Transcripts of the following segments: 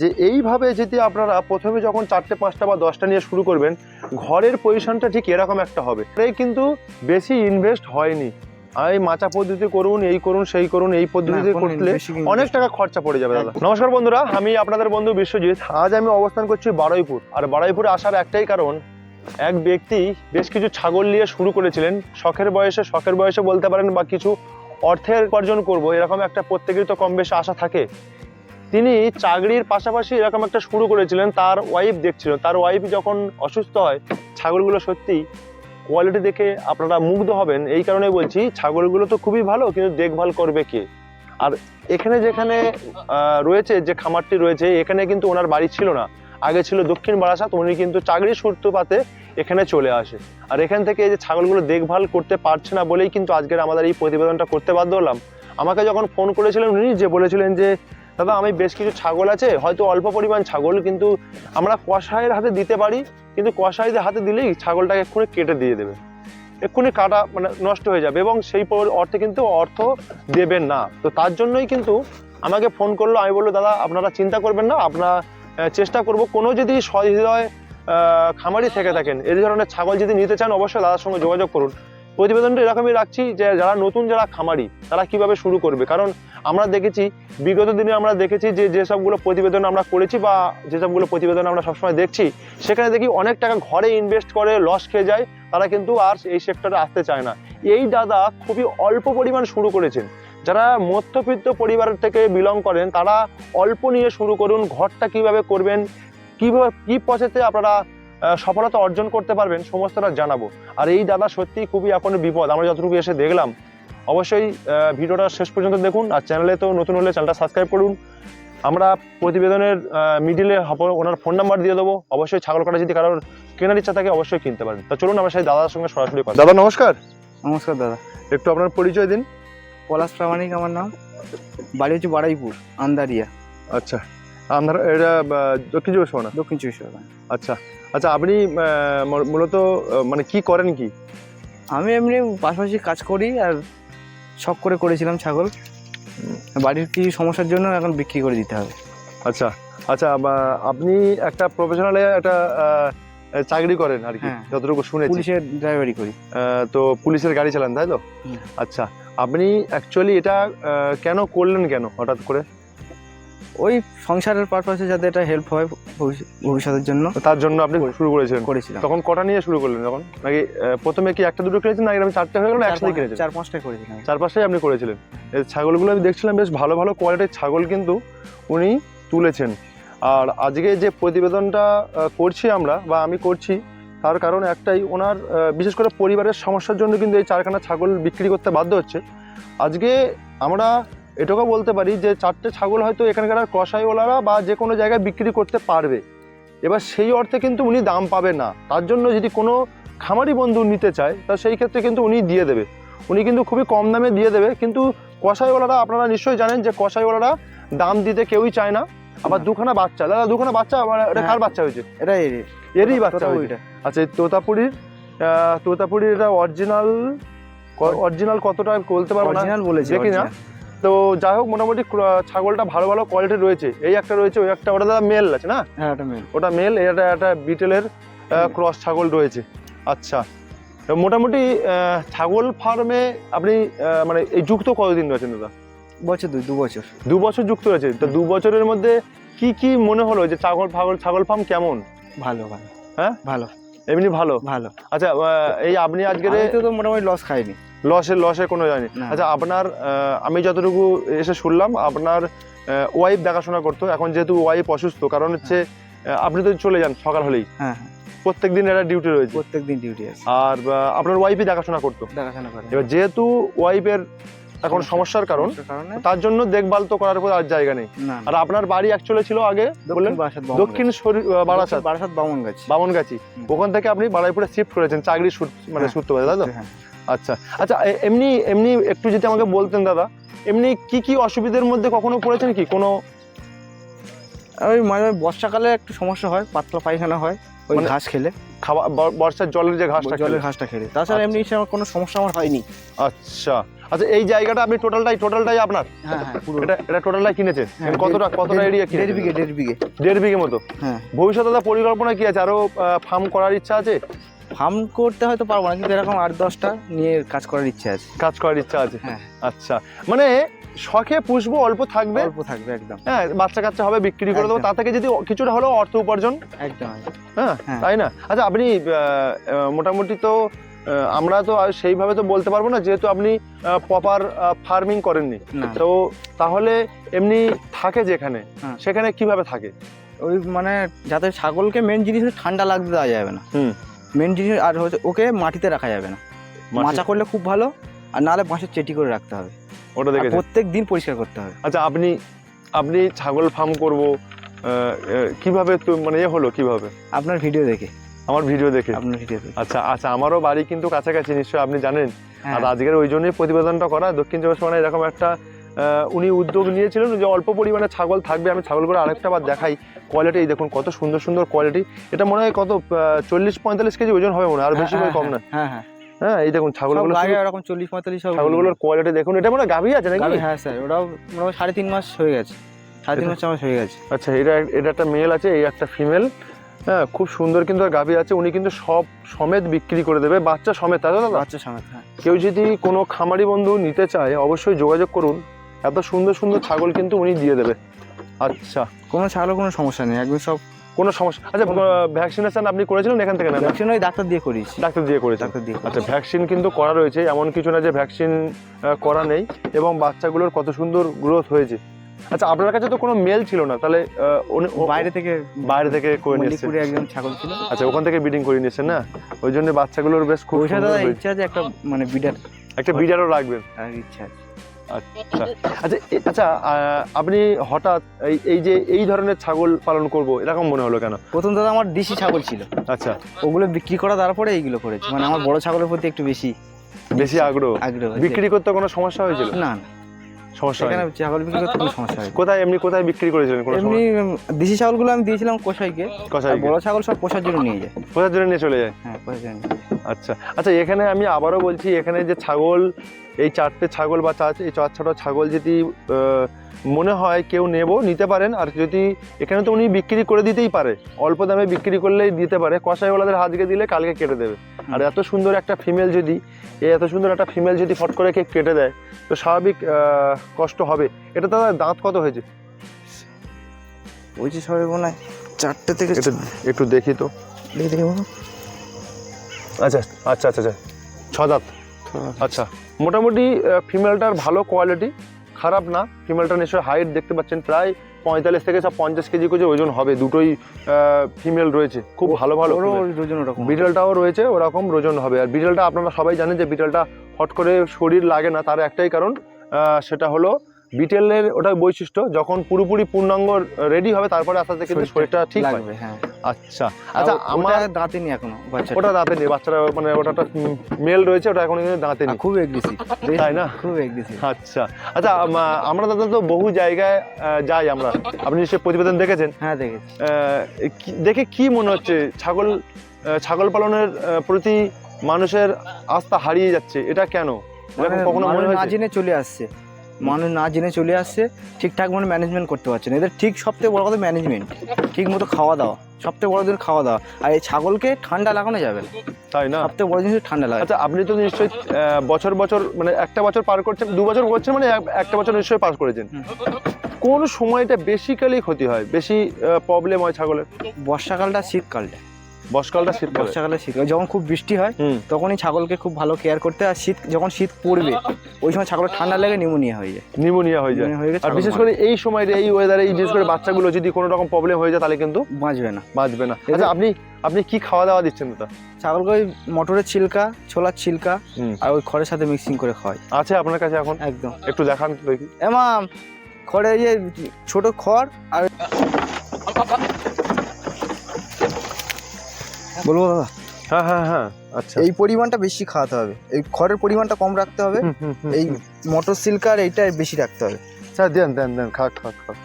যে এইভাবে যদি আপনারা প্রথমে যখন চারটে পাঁচটা বা দশটা নিয়ে শুরু করবেন ঘরের পজিশনটা ঠিক এরকম একটা হবে। এই কিন্তু বেশি ইনভেস্ট হয়নি। এই মাচা পদ্ধতি করুন এই করুন সেই করুন এই পদ্ধতিতে করলে অনেক টাকা খরচা পড়ে যাবে দাদা। নমস্কার বন্ধুরা আমি আপনাদের বন্ধু বিশ্বজিৎ। আজ আমি অবস্থান করছি বারুইপুর। আর বারুইপুরে আসার একটাই কারণ এক ব্যক্তি বেশ কিছু ছাগল নিয়ে শুরু করেছিলেন। শখের বয়সে শখের বয়সে বলতে পারেন বা কিছু অর্থের উপার্জন করব এরকম একটা প্রত্যেকেরই তো কম বেশি আশা থাকে। তিনি চাকরির পাশাপাশি এরকম একটা শুরু করেছিলেন, তার ওয়াইফ দেখছিল। তার ওয়াইফ যখন অসুস্থ হয়, ছাগলগুলো সত্যি কোয়ালিটি দেখে আপনারা মুগ্ধ হবেন। এই কারণে বলছি, ছাগলগুলো তো খুবই ভালো, কিন্তু দেখভাল করবে কে? আর এখানে যেখানে রয়েছে, যে খামারটি রয়েছে, এখানে কিন্তু ওনার বাড়ি ছিল না। আগে ছিল দক্ষিণ বারাসাত, উনি কিন্তু চাকরির সূত্রপাতে এখানে চলে আসে। আর এখান থেকে এই যে ছাগলগুলো দেখভাল করতে পারছে না বলেই কিন্তু আজকের আমাদের এই প্রতিবেদনটা করতে বাধ্য হলাম। আমাকে যখন ফোন করেছিলেন, উনি যে বলেছিলেন যে দাদা, আমি বেশ কিছু ছাগল আছে, হয়তো অল্প পরিমাণ ছাগল, কিন্তু আমরা কষাইয়ের হাতে দিতে পারি, কিন্তু কষাইদের হাতে দিলেই ছাগলটাকে এক্ষুনি কেটে দিয়ে দেবে। এক্ষুনি কাটা মানে নষ্ট হয়ে যাবে এবং সেই অর্থে কিন্তু অর্থ দেবেন না। তো তার জন্যই কিন্তু আমাকে ফোন করল, আমি বলল, দাদা, আপনারা চিন্তা করবেন না, আপনারা চেষ্টা করব, কোনো যদি সহৃদয় খামারি থেকে থাকেন এই ধরনের ছাগল যদি নিতে চান, অবশ্যই দাদার সঙ্গে যোগাযোগ করুন। প্রতিবেদনটা এরকমই রাখছি যে যারা নতুন, যারা খামারি, তারা কীভাবে শুরু করবে? কারণ আমরা দেখেছি, বিগত দিনে আমরা দেখেছি যে যেসবগুলো প্রতিবেদন আমরা করেছি বা যেসবগুলো প্রতিবেদন আমরা সবসময় দেখছি, সেখানে দেখি অনেক টাকা ঘরে ইনভেস্ট করে লস খেয়ে যায়, তারা কিন্তু আর এই সেক্টরে আসতে চায় না। এই দাদা খুবই অল্প পরিমাণ শুরু করেছেন। যারা মধ্যবিত্ত পরিবারের থেকে বিলং করেন, তারা অল্প নিয়ে শুরু করুন, ঘরটা কীভাবে করবেন, কীভাবে, কি পথেতে আপনারা সফলতা অর্জন করতে পারবেন সমস্তটা জানাব। আর এই দাদা সত্যি খুবই এখন বিপদ। আমরা যতটুকু এসে দেখলাম অবশ্যই ভিডিওটা শেষ পর্যন্ত দেখুন। আর চ্যানেলে তো নতুন হলে চ্যানেলটা সাবস্ক্রাইব করুন। আমরা প্রতিবেদনের মিডিলে ওনার ফোন নাম্বার দিয়ে দেবো। অবশ্যই ছাগল কাটা যদি কারোর কেনার ইচ্ছা থাকে অবশ্যই কিনতে পারেন তো চলুন আমরা সেই দাদার সঙ্গে সরাসরি কথা দাদা নমস্কার। নমস্কার দাদা। একটু আপনার পরিচয় দিন। পলাশ প্রামাণিক আমার নাম। বাড়ি হচ্ছে বাড়াইপুর আন্দারিয়া। আচ্ছা। আপনার এটা দক্ষিণ চব্বিশ পরগনা? দক্ষিণ চব্বিশ পরগনা। আচ্ছা। আচ্ছা আপনি মূলত মানে কি করেন কি? আমি এমনি পাশাপাশি কাজ করি আর শখ করে করেছিলাম ছাগল। বাড়ির কিছু সমস্যার জন্য এখন বিক্রি করে দিতে হবে। আচ্ছা আচ্ছা আপনি একটা প্রফেশনালে একটা চাকরি করেন আর কি হ্যাঁ। যতটুকু শুনেছি। পুলিশের ড্রাইভারি করি। তো পুলিশের গাড়ি চালান তাই তো? আচ্ছা আপনি অ্যাকচুয়ালি এটা কেন করলেন কেন হঠাৎ করে? ওই সংসারের পারপাসে যাতে এটা হেল্প হয় ভবিষ্যতের জন্য। তার জন্য আপনি শুরু করেছিলেন? করেছিলাম। তখন কটা নিয়ে শুরু করলেন তখন? নাকি প্রথমে কি একটা দুটো কিনেছেন নাকি আমি চারটে হয়ে গেল একসাথে কিনেছেন চার পাঁচটাই করেছিলাম। চার পাঁচটাই আপনি করেছিলেন। এই ছাগলগুলো আমি দেখছিলাম বেশ ভালো ভালো কোয়ালিটির ছাগল কিন্তু উনি তুলেছেন। আর আজকে যে প্রতিবেদনটা করছি আমরা বা আমি করছি তার কারণ একটাই ওনার বিশেষ করে পরিবারের সমস্যার জন্য কিন্তু এই চারখানা ছাগল বিক্রি করতে বাধ্য হচ্ছে। আজকে আমরা এটাকেও বলতে পারি যে চারটে ছাগল হয়তো এখানকার কষাইওয়ালারা বা যে কোনো জায়গায় বিক্রি করতে পারবে। এবার সেই অর্থে কিন্তু উনি দাম পাবে না। তার জন্য যদি কোনো খামারি বন্ধু নিতে চায় তা সেই ক্ষেত্রে কিন্তু উনি দিয়ে দেবে। উনি কিন্তু খুবই কম দামে দিয়ে দেবে। কিন্তু কষাইওয়ালারা আপনারা নিশ্চয়ই জানেন যে কষাইওয়ালারা দাম দিতে কেউই চায় না। আবার দুখানা বাচ্চা। দাদা দুখানা বাচ্চা? মানে এটা কার হ্যাঁ। বাচ্চা হয়েছে? এটা এরই এরই বাচ্চা হয়েছে। আচ্ছা এই তোতাপুরির তোতাপুরির এটা অরিজিনাল অরিজিনাল কতটা বলতে পারব না? অরিজিনাল বলেছে দেখি না। তো যাই হোক মোটামুটি ছাগলটা ভালো ভালো কোয়ালিটির রয়েছে। এই একটা রয়েছে ওই একটা ওটা দাদা মেল আছে না? হ্যাঁ ওটা মেল ওটা মেল এটা একটা বিটেলের। ক্রস ছাগল রয়েছে। আচ্ছা। তো মোটামুটি ছাগল ফার্মে আপনি মানে এই যুক্ত কতদিন রয়েছেন দাদা? বছর দুই দু বছর দু বছর যুক্ত রয়েছে। তো দু বছরের মধ্যে কি কি মনে হলো যে ছাগল ফাগল ছাগল ফার্ম কেমন? ভালো ভালো। হ্যাঁ? ভালো। এমনি ভালো? ভালো। আচ্ছা এই আপনি আজকে তো তো মোটামুটি লস খাইনি। লসের লসের কোনো জানি না। আচ্ছা আপনার আমি যতটুকু এসে শুনলাম আপনার ওয়াইফ দেখাশোনা করতো এখন যেহেতু ওয়াইফ অসুস্থ কারণ হচ্ছে আপনি তো চলে যান সকাল হলেই। হ্যাঁ হ্যাঁ। প্রত্যেক দিন একটা ডিউটি রয়েছে। প্রত্যেক দিন ডিউটি আছে। আর আপনার ওয়াইফই দেখাশোনা করতো। দেখাশোনা করে। এবার যেহেতু ওয়াইফের এখন সমস্যার কারণ তার জন্য দেখভাল তো করার পর আর জায়গা নেই। আর আপনার বাড়ি অ্যাকচুয়ালি ছিল আগে বললেন? দক্ষিণ বারাসাত বারাসাত। বারাসাত বামন গাছ বামনগাছি। হুম। ওখান থেকে আপনি বাড়াইপুরে শিফট করেছেন চাকরি মানে হ্যাঁ। সূত্র তাই তো? হ্যাঁ। আচ্ছা আচ্ছা এমনি এমনি একটু যদি আমাকে বলতেন দাদা এমনি কি কি অসুবিধার মধ্যে কখনো পড়েছেন কি? কোনো ওই মানে বর্ষাকালে একটু সমস্যা হয় পাতলা পায়খানা হয় ওই মানে ঘাস খেলে। খাওয়া বর্ষার জলের যে ঘাসটা জলের ঘাসটা খেলে। তাছাড়া আচ্ছা। এমনি সে আমার কোনো সমস্যা আমার হয়নি। আচ্ছা আচ্ছা এই জায়গাটা আপনি টোটালটাই টোটালটাই আপনার? হ্যাঁ হ্যাঁ এটা এটা টোটালটাই কিনেছেন? হ্যাঁ, কতটা কতটা দেড়- এরিয়া দেড় বিঘে দেড় বিঘে। দেড় বিঘে মতো? হ্যাঁ। ভবিষ্যতে তার পরিকল্পনা কি আছে? আরও ফার্ম করার ইচ্ছা আছে? ফার্ম করতে হয়তো পারব না কিন্তু এরকম আট দশটা নিয়ে কাজ করার ইচ্ছা আছে কাজ করার ইচ্ছা আছে হ্যাঁ। আচ্ছা মানে শখে পুষবো অল্প থাকবে অল্প থাকবে একদম হ্যাঁ বাচ্চা কাচ্চা হবে বিক্রি করে দেবো। তা থেকে যদি কিছুটা হলেও অর্থ উপার্জন একদম। হ্যাঁ হ্যাঁ। তাই না আচ্ছা আপনি মোটামুটি তো আমরা তো সেইভাবে তো বলতে পারব না যেহেতু আপনি প্রপার ফার্মিং করেননি তো তাহলে এমনি থাকে যেখানে হ্যাঁ। সেখানে কীভাবে থাকে ওই মানে যাতে ছাগলকে মেন জিনিস ঠান্ডা লাগতে দেওয়া যাবে না হুম। মেন জিনিস আর হচ্ছে ওকে মাটিতে রাখা যাবে না। মাচা করলে খুব ভালো আর নাহলে বাঁশের চেটি করে রাখতে হবে। ওটা দেখে প্রত্যেক দিন পরিষ্কার করতে হবে। আচ্ছা আপনি আপনি ছাগল ফার্ম করব কীভাবে তো মানে এ হলো কীভাবে? আপনার ভিডিও দেখে। আমার ভিডিও দেখে? আপনার ভিডিও দেখে। আচ্ছা আচ্ছা আমারও বাড়ি কিন্তু কাছাকাছি নিশ্চয়ই আপনি জানেন। হ্যাঁ। আর আজকের ওই জন্যই প্রতিবেদনটা করা। দক্ষিণ চব্বিশ পরগনায় এরকম একটা উনি উদ্যোগ নিয়েছিলেন যে অল্প পরিমাণে ছাগল থাকবে আমি ছাগলগুলো আরেকটা বার দেখাই কোয়ালিটি দেখুন কত সুন্দর সুন্দর কোয়ালিটি এটা মনে হয় কত চল্লিশ পঁয়তাল্লিশ কেজি ওজন হবে মনে হয় আর বেশি হ্যাঁ, কম না হ্যাঁ হ্যাঁ। হ্যাঁ এই দেখুন ছাগলগুলো শুধু- চল্লিশ পঁয়তাল্লিশ ছাগলগুলোর কোয়ালিটি দেখুন এটা মনে হয় গাভী আছে নাকি? হ্যাঁ স্যার ওরাও মোটামুটি সাড়ে তিন মাস হয়ে গেছে। সাড়ে তিন মাস আমার হয়ে গেছে। আচ্ছা এটা এটা একটা মেল আছে এই একটা ফিমেল হ্যাঁ খুব সুন্দর কিন্তু গাভী আছে উনি কিন্তু সব সমেত বিক্রি করে দেবে বাচ্চা সমেত তো দাদা? বাচ্চা সমেত হ্যাঁ। কেউ যদি কোনো খামারি বন্ধু নিতে চায় অবশ্যই যোগাযোগ করুন। এত সুন্দর সুন্দর ছাগল কিন্তু উনি দিয়ে দেবে। আচ্ছা কোনো ছাগলের কোনো সমস্যা নেই একদম সব কোনো সমস্যা আচ্ছা ভ্যাকসিনেশন আপনি করেছিলেন এখান থেকে না? ভ্যাকসিন ওই ডাক্তার দিয়ে করিস ডাক্তার দিয়ে করেছেন। ডাক্তার দিয়ে আচ্ছা ভ্যাকসিন কিন্তু করা রয়েছে এমন কিছু না যে ভ্যাকসিন করা নেই এবং বাচ্চাগুলোর কত সুন্দর গ্রোথ হয়েছে। আচ্ছা আপনার কাছে তো কোনো মেল ছিল না তাহলে বাইরে থেকে বাইরে থেকে করে নিয়ে এসেছেন একজন ছাগল ছিল। আচ্ছা ওখান থেকে বিডিং করে নিয়েছেন না? ওই জন্য বাচ্চাগুলোর বেশ খুব। ইচ্ছা আছে একটা মানে বিডার একটা বিডারও রাখবেন ইচ্ছা আছে। আচ্ছা। আচ্ছা আচ্ছা আপনি হঠাৎ এই এই যে এই ধরনের ছাগল পালন করব এরকম মনে হলো কেন? প্রথম দাদা আমার দেশি ছাগল ছিল। আচ্ছা। ওগুলো বিক্রি করা তারপরে এইগুলো করেছি। মানে আমার বড় ছাগলের প্রতি একটু বেশি বেশি আগ্রহ? আগ্রহ বিক্রি করতে কোনো সমস্যা হয়েছিল? না না। সমস্যা এখানে ছাগল বিক্রি করতে কোনো সমস্যা হয় কোথায় এমনি কোথায় বিক্রি করেছিলেন কোনো এমনি দেশি ছাগলগুলো আমি দিয়েছিলাম কোষাইকে। কষাই বড় ছাগল সব পোষার জন্য নিয়ে যায়। কোথায় জন্য নিয়ে চলে যায়? হ্যাঁ পোষার জন্য যায়। আচ্ছা আচ্ছা এখানে আমি আবারও বলছি এখানে যে ছাগল এই চারটে ছাগল বা চার এই চার ছটা ছাগল যদি মনে হয় কেউ নেব নিতে পারেন। আর যদি এখানে তো উনি বিক্রি করে দিতেই পারে। অল্প দামে বিক্রি করলেই দিতে পারে। কষাইওয়ালাদের হাতকে দিলে কালকে কেটে দেবে। আর এত সুন্দর একটা ফিমেল যদি এই এত সুন্দর একটা ফিমেল যদি ফট করে কে কেটে দেয় তো স্বাভাবিক কষ্ট হবে। এটা দাদা দাঁত কত হয়েছে? ওই যে সবাই মনে হয় চারটে থেকে একটু দেখি তো। দেখে। আচ্ছা আচ্ছা আচ্ছা আচ্ছা। ছ দাঁত আচ্ছা মোটামুটি ফিমেলটার ভালো কোয়ালিটি খারাপ না। ফিমেলটা নিশ্চয়ই হাইট দেখতে পাচ্ছেন প্রায় পঁয়তাল্লিশ থেকে সব পঞ্চাশ কেজি করে ওজন হবে। দুটোই ফিমেল রয়েছে খুব ভালো ভালো female। ওরকম বিড়ালটাও রয়েছে ওরকম ওজন হবে। আর বিড়ালটা আপনারা সবাই জানেন যে বিড়ালটা হট করে শরীর লাগে না তার একটাই কারণ সেটা হলো বিটেলের ওটা বৈশিষ্ট্য যখন পুরোপুরি পূর্ণাঙ্গ রেডি হবে তারপরে আস্তে আস্তে কিন্তু শরীরটা ঠিক লাগবে হ্যাঁ। আচ্ছা। আচ্ছা আমার দাঁতে নি এখনও বাচ্চা ওটা দাঁতে নেই বাচ্চারা মানে ওটা একটা মেল রয়েছে ওটা এখন কিন্তু দাঁতে নেই খুব এগ্রেসিভ তাই না? খুব এগ্রেসিভ আচ্ছা। আচ্ছা আমরা দাদা তো বহু জায়গায় যাই আমরা। আপনি নিশ্চয়ই প্রতিবেদন দেখেছেন? হ্যাঁ দেখেছি। দেখে কি মনে হচ্ছে ছাগল ছাগল পালনের প্রতি মানুষের আস্থা হারিয়ে যাচ্ছে এটা কেন? এরকম মানে কখনো মনে জেনে চলে আসছে। মানুষ না জেনে চলে আসছে ঠিকঠাক মানে ম্যানেজমেন্ট করতে পারছে না। এদের ঠিক সবথেকে বড় কথা ম্যানেজমেন্ট ঠিক মতো খাওয়া দাওয়া সবথেকে বড় দিন খাওয়া দাওয়া। আর এই ছাগলকে ঠান্ডা লাগানো যাবে না। তাই না? সবথেকে বড় জিনিস ঠান্ডা লাগা আচ্ছা আপনি তো নিশ্চয়ই বছর বছর মানে একটা বছর পার করছেন দু বছর করছেন মানে একটা বছর নিশ্চয়ই পার করেছেন। কোন সময়টা বেসিক্যালি ক্ষতি হয়? বেশি প্রবলেম হয় ছাগলের? বর্ষাকালটা শীতকালটা। বর্ষাকালটা শীতকালে বর্ষাকালে শীতকাল যখন খুব বৃষ্টি হয় তখনই ছাগলকে খুব ভালো কেয়ার করতে হয়। আর শীত যখন শীত পড়বে ওই সময় ছাগলের ঠান্ডা লেগে নিউমোনিয়া হয়ে যায়। নিউমোনিয়া হয়ে যায়। আর বিশেষ করে এই সময়টা এই ওয়েদারে এই বিশেষ করে বাচ্চাগুলো যদি কোনো রকম প্রবলেম হয়ে যায় তাহলে কিন্তু বাঁচবে না। বাঁচবে না। আচ্ছা আপনি আপনি কি খাওয়া দাওয়া দিচ্ছেন দাদা? ছাগলকে ওই মটরের ছিলকা ছোলার ছিলকা। আর ওই খড়ের সাথে মিক্সিং করে খাওয়াই। আছে আপনার কাছে এখন? একদম। একটু দেখান দেখি। এমাম খড়ে ইয়ে ছোট খড় আর বলব দাদা? হ্যাঁ হ্যাঁ হ্যাঁ আচ্ছা। এই পরিমাণটা বেশি খাওয়াতে হবে। এই খড়ের পরিমাণটা কম রাখতে হবে। এই। মটর সিল্কার এইটা বেশি রাখতে হবে। আচ্ছা দেন দেন দেন খাক খাক খাক।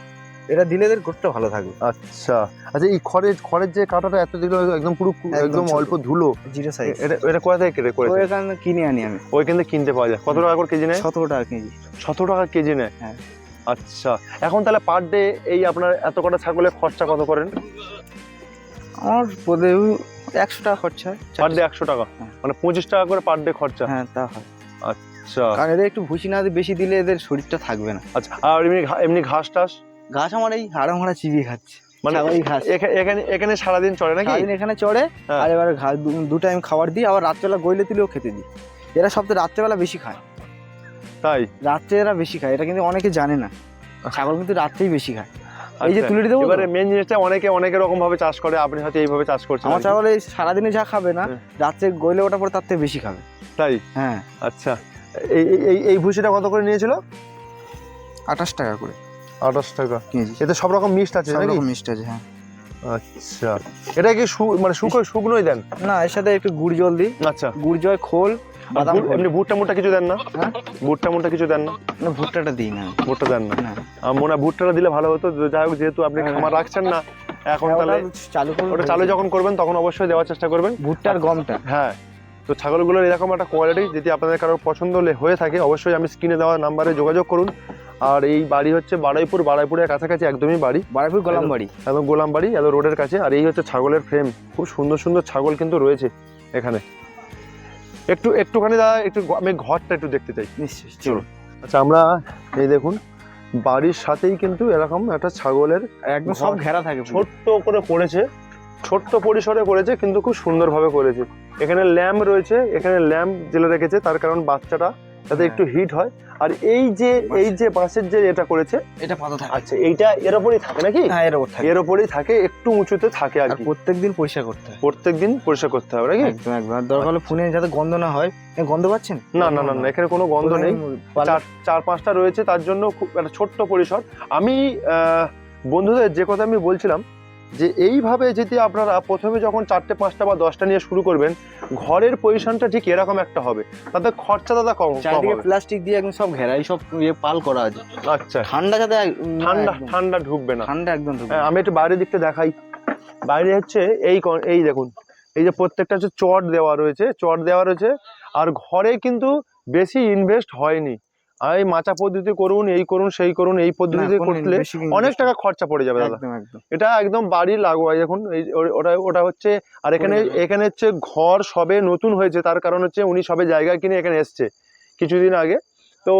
এটা দিলে এদের গোটটা ভালো থাকবে। আচ্ছা। আচ্ছা এই খড়ের খড়ের যে কাঁটাটা এত দিল একদম পুরো একদম অল্প ধুলো। জিরো সাইজ এটা এটা কোথা থেকে কেটে তো করেছে কিনে আনি আমি। ওইখান থেকে কিনতে পাওয়া যায়। কত টাকা করে কেজি নেয়? সতেরো টাকা কেজি। সতেরো টাকা কেজি নেয়? হ্যাঁ। আচ্ছা। এখন তাহলে পার ডে এই আপনার এত কটা ছাগলের খরচা কত করেন? আমার বোধে একশো টাকা খরচা হয় পার ডে একশো টাকা? হ্যাঁ। মানে পঁচিশ টাকা করে পার ডে খরচা? হ্যাঁ তা হয়। আচ্ছা। কারণ এদের একটু ভুসি না বেশি দিলে এদের শরীরটা থাকবে না। আচ্ছা আর এমনি ঘা- এমনি ঘাস টাস? ঘাস আমার এই হাড়া মারা চিবিয়ে খাচ্ছে। মানে ছাগলই ঘাস। এখা- এখানে এখানে সারাদিন চলে নাকি? সারাদিন এখানে চড়ে হ্যাঁ। আর এবার ঘাস দু- দু টাইম খাবার দিই আবার রাত্রেবেলা গইলে তুলেও খেতে দিই। এরা সবথেকে রাত্রেবেলা বেশি খায়। তাই? রাত্রে এরা বেশি খায় এটা কিন্তু অনেকে জানে না। ছাগল কিন্তু রাত্রেই বেশি খায়। এই যে আচ্ছা। তুলে দেবো এবারে মেন জিনিসটা অনেকে অনেক রকম ভাবে চাষ করে আপনি হয়তো এইভাবে চাষ করছেন আমার আর কি। এই সারাদিনে যা খাবে না হ্যাঁ। রাত্রে গইলে ওটা পরে তার থেকে বেশি খাবে। তাই? হ্যাঁ। আচ্ছা। এই এই- এই ভুসিটা কত করে নিয়েছিল? আঠাশ টাকা করে। আঠাশ টাকা। এতে সব রকম মিক্সড আছে সব নাকি? রকম মিষ্টি আছে হ্যাঁ। আচ্ছা। এটা কি শু- মানে শুকনো শুকনোই দেন? না এর সাথে একটু গুড় জল দিই। আচ্ছা। গুড় জল খোল বাদাম এমনি ভুট্টা মুট্টা কিছু দেন না? হ্যাঁ? ভুট্টা মুট্টা কিছু দেন না? না ভুট্টাটা দিই না। ভুট্টা দেন না। আমার মনে হয় ভুট্টাটা দিলে ভালো হতো। যাই হোক যেহেতু আপনি হ্যাঁ। খামার রাখছেন না এখন হ্যাঁ, তাহলে চালু ওটা চালু যখন করবেন তখন অবশ্যই দেওয়ার চেষ্টা করবেন। ভুট্টার গমটা। হ্যাঁ। তো ছাগলগুলোর এরকম একটা কোয়ালিটি যদি আপনাদের কারোর পছন্দ হলে- হয়ে থাকে অবশ্যই আমি স্ক্রিনে দেওয়া নাম্বারে যোগাযোগ করুন। আর এই বাড়ি হচ্ছে বাড়াইপুর বাড়াইপুরের কাছাকাছি একদমই বাড়ি। বারাপুর গোলাম বাড়ি। একদম গোলাম বাড়ি একদম রোডের কাছে। আর এই হচ্ছে ছাগলের ফ্রেম খুব সুন্দর সুন্দর ছাগল কিন্তু রয়েছে এখানে। একটু একটুখানি দাদা একটু আমি ঘরটা একটু দেখতে চাই নিশ্চয়ই চলো। আচ্ছা আমরা এই দেখুন বাড়ির সাথেই কিন্তু এরকম একটা ছাগলের একদম সব ঘর। ঘেরা থাকে ছোট্ট করে করেছে ছোট্ট পরিসরে করেছে কিন্তু খুব সুন্দরভাবে করেছে এখানে ল্যাম্প রয়েছে এখানে ল্যাম্প জেলে রেখেছে তার কারণ বাচ্চাটা যাতে হ্যাঁ। একটু হিট হয়। আর এই যে এই যে বাঁশের যে এটা করেছে এটা পাতা থাকে। আচ্ছা এইটা এর ওপরই থাকে নাকি? হ্যাঁ এর ওপর থাকে। এর ওপরই থাকে একটু উঁচুতে থাকে আর আর কি। প্রত্যেক দিন পরিষ্কার করতে হয়। প্রত্যেক দিন পরিষ্কার করতে হবে নাকি? একদম একদম। আর দরকার হলে ফোনে যাতে গন্ধ না হয় গন্ধ পাচ্ছেন? না না না না এখানে কোনো গন্ধ নেই। চার চার পাঁচটা রয়েছে তার জন্য খুব একটা ছোট্ট পরিসর। আমি আহ, বন্ধুদের যে কথা আমি বলছিলাম যে এইভাবে যদি আপনারা প্রথমে যখন চারটে পাঁচটা বা দশটা নিয়ে শুরু করবেন ঘরের পজিশনটা ঠিক এরকম একটা হবে। তাতে খরচা দাদা কম চারিদিকে প্লাস্টিক দিয়ে একদম সব ঘেরা এই সব ইয়ে পাল করা আছে। আচ্ছা। ঠান্ডা যাতে ঠান্ডা ঠান্ডা ঢুকবে না। ঠান্ডা একদম ঢুকবে হ্যাঁ, আমি একটু বাইরের দিকটা দেখাই। বাইরে হচ্ছে এই এই দেখুন এই যে প্রত্যেকটা হচ্ছে চট দেওয়া রয়েছে চট দেওয়া রয়েছে আর ঘরে কিন্তু বেশি ইনভেস্ট হয়নি। এই মাচা পদ্ধতি করুন এই করুন সেই করুন এই পদ্ধতিতে করলে অনেক টাকা খরচা পড়ে যাবে দাদা। এটা একদম বাড়ির লাগোয়া দেখুন এই ওটা ওটা হচ্ছে আর এখানে এখানে হচ্ছে ঘর সবে নতুন হয়েছে তার কারণ হচ্ছে উনি সবে জায়গা কিনে এখানে এসছে কিছুদিন আগে। তো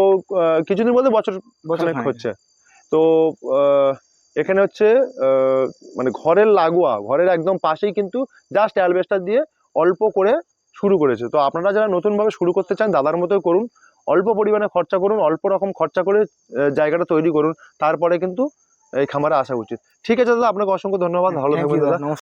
কিছুদিন বলতে বছর বছর। হচ্ছে। তো আহ, এখানে হচ্ছে আহ, মানে ঘরের লাগোয়া ঘরের একদম পাশেই কিন্তু জাস্ট অ্যালবেস্টার দিয়ে অল্প করে শুরু করেছে। তো আপনারা যারা নতুনভাবে শুরু করতে চান দাদার মতোই করুন। অল্প পরিমাণে খরচা করুন অল্প রকম খরচা করে জায়গাটা তৈরি করুন তারপরে কিন্তু এই খামারে আসা উচিত। ঠিক আছে দাদা আপনাকে অসংখ্য ধন্যবাদ ভালো থাকবেন দাদা।